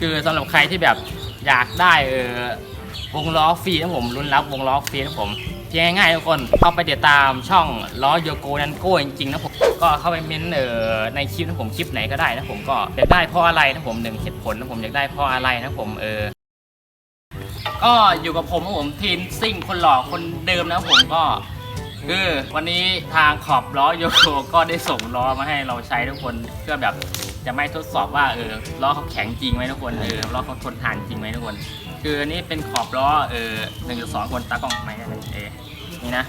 คือสำหรับใครที่แบบอยากได้เออวงล้อฟรีนะผมรุ่นรับวงล้อฟรีนะผมเพียงง่ายๆทุกคนเข้าไปติดตามช่องล้อโยโกนันโก้จริงๆนะผมก็เข้าไปเม้นเออในคลิปนะผมคลิปไหนก็ได้นะผมก็อยากได้เพราะอะไรนะผมหนึ่งเหตุผลนะผมอยากได้เพราะอะไรนะผมเออก็อยู่กับผมนะผมทีมซิ่งคนหล่อคนเดิมนะผมก็คือวันนี้ทางขอบล้อโยโกก็ได้ส่งล้อมาให้เราใช้ทุกคนเพื่อแบบ จะไม่ทดสอบว่าเออล้อเขาแข็งจริงไหมทุกคนเออล้อเขาทนทานจริงไหมทุกคน คืออันนี้เป็นขอบล้อเออหนึ่งสองคนตากล้องไหมอะไรเออนี่นะ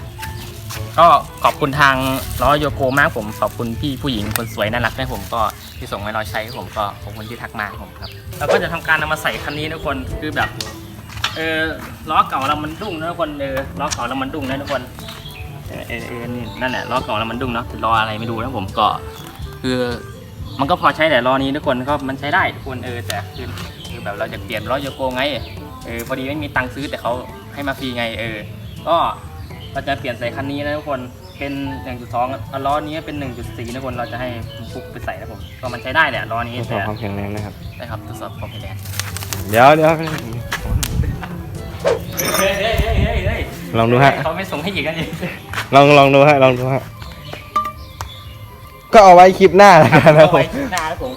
ก็ขอบคุณทางล้อโยโกมากผมขอบคุณพี่ผู้หญิงคนสวยน่ารักนะผมก็ที่ส่งมาให้เราใช้ผมก็ขอบคุณที่ทักมาผมครับแล้วก็จะทำการนำมาใส่คันนี้ทุกคนคือแบบเออล้อเก่าเรามันดุ้งนะทุกคนเออล้อเก่าเรามันดุ้งนะทุกคนเออเออนี่นั่นแหละล้อเก่าเรามันดุ้งเนาะล้ออะไรไม่รู้นะผมก็คือ มันก็พอใช้แต่ล้อนี้ทุกคนก็มันใช้ได้ทุกคนเออแต่คือคือแบบเราจะเปลี่ยนล้อโยโกไงเออพอดีไม่มีตังค์ซื้อแต่เขาให้มาฟรีไงเออ ก็เราจะเปลี่ยนใส่คันนี้นะทุกคนเป็น1.2อะล้อนี้เป็น 1.4นะทุกคนเราจะให้ฟุกไปใส่นะผมก็มันใช้ได้แหละล้อนี้ทดสอแต่บความแข็งแรงนะครับได้ครับทดสอบความแข็งแรงเดี๋ยวเดี๋ยวเฮ้ยเฮ้ยเฮ้ยเฮ้ยเฮ้ยลองดูฮะเขาไม่ส่งให้อีกกันอีกลองลองดูฮะลองดูฮะ ก็เอาไว้คลิปหน้าแล้วกันนะเอาผไว้มหน้าแล้วผม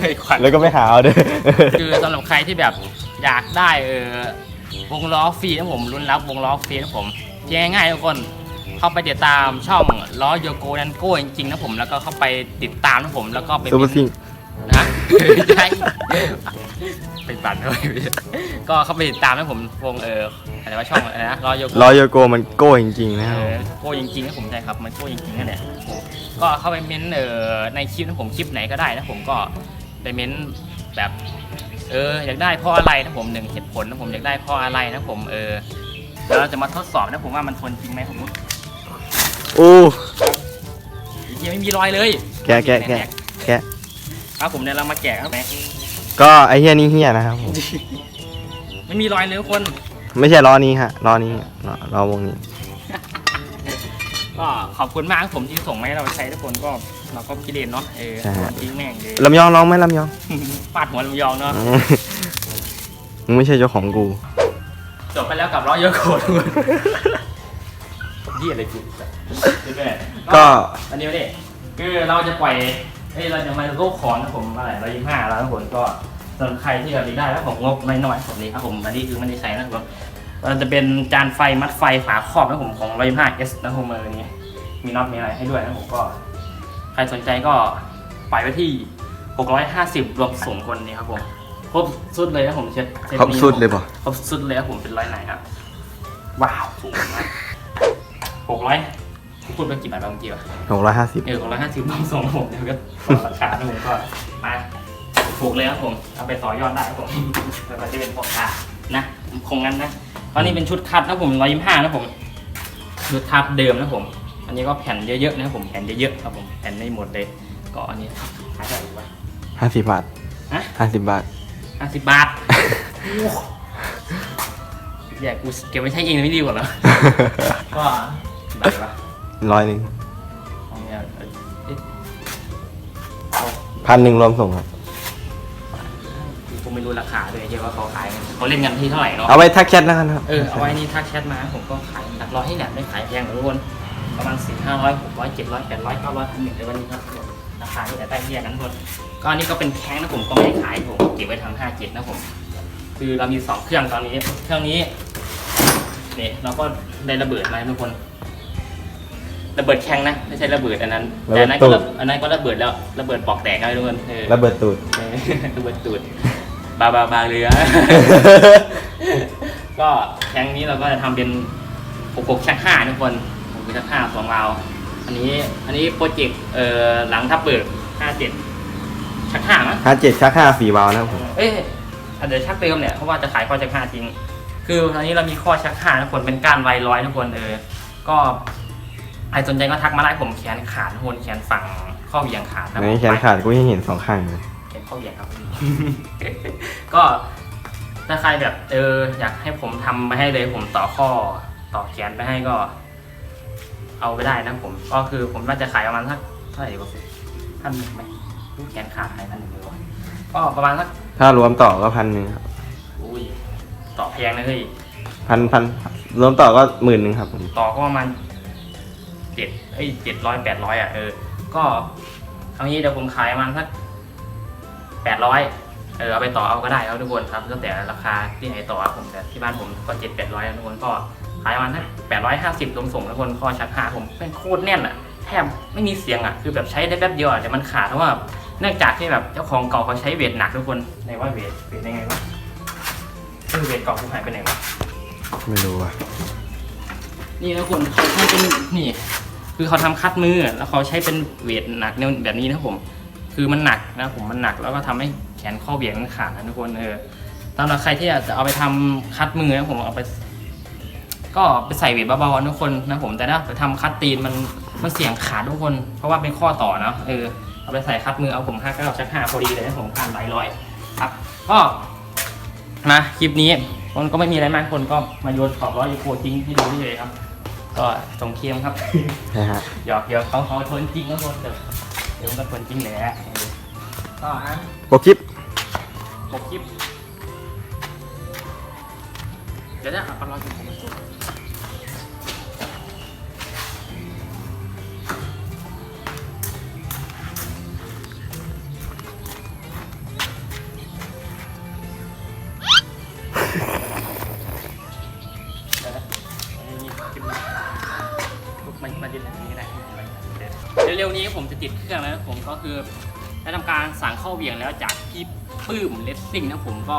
เฮ้ยขวัญ แล้วก็ไปหาเอาเด้อคือสำหรับใครที่แบบอยากได้เออวงล้อฟรีนะผมรุ่นรับวงล้อฟรีนะผมเพียงง่ายๆทุกคนเข้าไปติดตามช่องล้อโยโกนันโก้จริงๆนะผมแล้วก็เข้าไปติดตามนะผมแล้วก็ไปซูเปอร์ซิง นะใช่ไปปั่นเลยก็เข้าไปติดตามนะผมวงเอออะไรว่าช่องอะไรนะล้อโยโกรอโยโกมันโก้จริงๆนะเอครับอโก้จริงๆนะผมใช่ครับ มันโก้จริงๆนั่นแหละก็เข้าไปเม้นเออในคลิปนะผมคลิปไหนก็ได้นะผมก็ไปเม้นแบบเอออยากได้เพราะอะไรนะผมหนึ่งเหตุผลนะผมอยากได้เพราะอะไรนะผมเออเดี๋ยวเราจะมาทดสอบนะผมว่ามันทนจริงไหมผมโอ้ยังไม่มีรอยเลยแกะแกะแกะแกะ ครับผมเนี่ยเรามาแกะครับไหมก็ไอเฮียนี่เฮียนะครับผมไม่มีรอยเลยทุกคน ไม่ใช่ล้อนี้ฮะล้อนี้ล้อล้อวงนี้ ก็ขอบคุณมากครับผมที่ส่งมาให้เราใช้ทุกคนก็เราก็คิดเองเนาะเออทิ้งแม่งเลย ลำยองลองไหมลำยองฟาดหัวลำยองเนาะ อืมมึงไม่ใช่เจ้าของกู จบไปแล้วกับร้อยเยอะโกรธทุกคนยี่อะไรกูไม่เป็นไรก็ อันนี้ไม่ได้คือเราจะปล่อย เอ้ยเราจะมาโลกของนะผมอะไรร้อยยี่ห้าแล้วนะผมก็สำหรับใครที่แบบอยากได้แล้วผมงบน้อยๆผมนี้ครับผมอันนี้คือไม่ได้ใช้นะครับมันจะเป็นจานไฟมัดไฟฝาครอบนะผมของร้อยยี่ห้าเอสนะผมเออนี้มีน็อตมีอะไรให้ด้วยนะผมก็ ใครสนใจก็ปล่อยไว้ที่ 650 รวมส่งคนนี้ครับผมครบสุดเลยนะผมเช็ดซ็ตครบนี้สุดเลยป่ะครบสุดเลยครับผมเป็นร้อยไหนครับว้าวถูกมากหกร้อย พูดเป็นกี่บาทบางทีวะหกร้อยห้าสิบเออหกร้อยห้าสิบต้องส่งผมเดี๋ยวก็ต่อราคานะผมก็มาถูกเลยครับผมเอาไปต่อยอดได้ครับผมแล้วก็จะเป็นพ่อค้านะคงงั้นนะตอนนี้เป็นชุดคัดนะผมร้อยยี่ห้านะผมชุดคัดเดิมนะผม อันนี้ก็แผ่นเยอะๆนะครับผมแผ่นเยอะๆครับผมแผ่นไม่หมดเลยก็อันนี้ขายเท่าไหร่วะห้าสิบบาทฮะห้าสิบบาทห้าสิบบาทอยากกูเก็บไว้ใช้เองเลยไม่ดีกว่าเหรอก็บาทวะ ร้อยหนึ่งเอาเนี่ยเอ๊ะพันหนึ่งรวมส่งครับ ผมไม่รู้ราคาด้วยใช่ว่าเขาขายกันเขาเล่นกันที่เท่าไหร่เนาะ เอาไว้ทักแชทแล้วกันครับ เออเอาไว้นี่ทักแชทมาผมก็ขายหลักร้อยให้แหละไม่ขายแพงหรอกทุกคนประมาณสี่ห้าร้อยหกร้อยเจ็ดร้อยแปดร้อยเก้าร้อยพันหนึ่งในวันนี้ครับราคาที่แต่ใต้เทียกันทุกคนก็อันนี้ก็เป็นแข้งนะผมก็ไม่ได้ขายผมเก็บไว้ทางห้าเจ็ดนะผมคือเรามีสองเครื่องตอนนี้เครื่องนี้นี่เราก็ได้ระเบิดมาให้ทุกคน ระเบิดแข้งนะไม่ใช่ระเบิดอันนั้นแต่อันนั้นก็ระอันนั้นก็ระเบิดแล้วระเบิดปอกแตกแล้วทุกคนเออระเบิดตูดเออระเบิดตูดบาบาบาเรือ ก็แข้งนี้เราก็จะทำเป็นหกหกชักห้าทุกคนหกหกชักห้าสองราวอันนี้อันนี้โปรเจกต์เอ่อหลังทับเบิกห้าเจ็ดชักห้ามั้งห้าเจ็ดชักห้าสี่วาล์วนะครับผมเอ้ยอาจจะชักเติมเนี่ยเพราะว่าจะขายข้อชักห้าจริงคือตอนนี้เรามีข้อชักห้าทุกคนเป็นก้านไวร้อยทุกคนเออก็ ใครสนใจก็ทักมาได้ผมแขนขาดทุกคนแขนฝั่งข้อเหวี่ยงขาดนะในแขนขาดกูยังเห็นสองข้างเลยแขนข้อเหวี่ยงครับ ก็ถ้าใครแบบเอออยากให้ผมทำมาให้เลยผมต่อข้อต่อแขนไปให้ก็ เอาไปได้นะผม ก็คือผมน่าจะขายประมาณสักเท่าไหร่ดีกว่าท่านหนึ่งไหมแขนขาดขายพันหนึ่งเลยวะก็ประมาณสักถ้ารวมต่อก็พันหนึ่งครับอุ้ยต่อแพงนะเฮ้ยพันพันรวมต่อก็หมื่นหนึ่งครับผมต่อก็ประมาณ เจ็ดเอ้ยเจ็ดร้อยแปดร้อยอะเออ ก็เอางี้เดี๋ยวผมขายประมาณสักแปดร้อยเออเอาไปต่อเอาก็ได้ครับทุกคนครับแล้วแต่ราคาที่ไหนต่อครับผมแต่ที่บ้านผมก็เจ็ดแปดร้อยทุกคนก็ขายประมาณสักแปดร้อยห้าสิบรวมส่งทุกคนก็ชักหาผมเป็นโคตรแน่นอะแทบไม่มีเสียงอะคือแบบใช้ได้แป๊บเดียวอะแต่มันขาดเพราะว่าเนื่องจากที่แบบเจ้าของเก่าเขาใช้เวทหนักทุกคนในว่าเวทเวทยังไงวะเออเวทเก่ากูหายไปไหนวะไม่รู้อะนี่นะคนเขาใช้เป็นนี่ คือเขาทำคัดมือแล้วเขาใช้เป็นเวทหนักเนี่ยแบบนี้นะผม คือมันหนักนะผมมันหนักแล้วก็ทำให้แขนข้อเบี่ยงมันขาดนะทุกคนเออสำหรับใครที่อยากจะเอาไปทำคัดมือนะผมเอาไป ก็ไปใส่เวทเบาๆทุกคนนะผมแต่ถ้าไปทำคัดตีนมันมันเสี่ยงขาดทุกคน เพราะว่าเป็นข้อต่อเนอะเออเอาไปใส่คัดมือเอาผมห้าเก้าชักห้าพอดีเลยนะผมผ่านหลายร้อยครับ ก็มาคลิปนี้มันก็ไม่มีอะไรมากคนก็มาโยนขอบล้อยูโคจริงให้ดูเฉยครับ ก็ส่งเคียมครับ นะฮะหยอกเยอะเขาเขาทนจริงก็ทนเถอะเดี๋ยวมันก็ทนจริงแหละเออก็อะโปรคลิปปกคลิปเดี๋ยวนะเอาเราอยู่ผมมาสู้ ร็วๆนี้ผมจะติดเครื่องแล้วนะผมก็คือได้ทำการสั่งเข้าเบี่ยงแล้วจากพี่ปื้มเลสซิ่งนะผมก็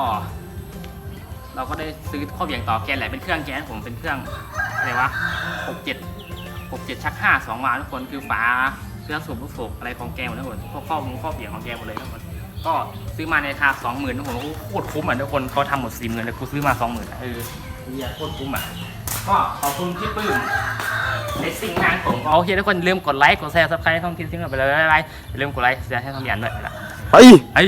เราก็ได้ซื้อข้อเบี่ยงต่อแกนแหละเป็นเครื่องแกนผมเป็นเครื่องอะไรวะหกเจ็ดหกเจ็ดชักห้าสองวาทุกคนคือฝาเครื่องสูบลูกสูบอะไรของแกหมดทุกคนพวกข้อมูลข้อเบี่ยงของแกหมดเลยทุกคนก็ซื้อมาในราคาสองหมื่นทุกคนโคตรคุ้มอะทุกคนเขาทำหมดสี่หมื่นเลยกูซื้อมาสองหมื่นเออเฮียโคตรคุ้มอะก็ขอบคุณพี่ปื้ม ในสิ่งงานผมโอเคทุกคนอย่าลืมกดไลค์กดแชร์ซับสไครต์ช่องทีมซิงค์ไปเลยบ๊ายบายอย่าลืมกดไลค์แชร์ให้ทำยันด้วยไปละไปไอ้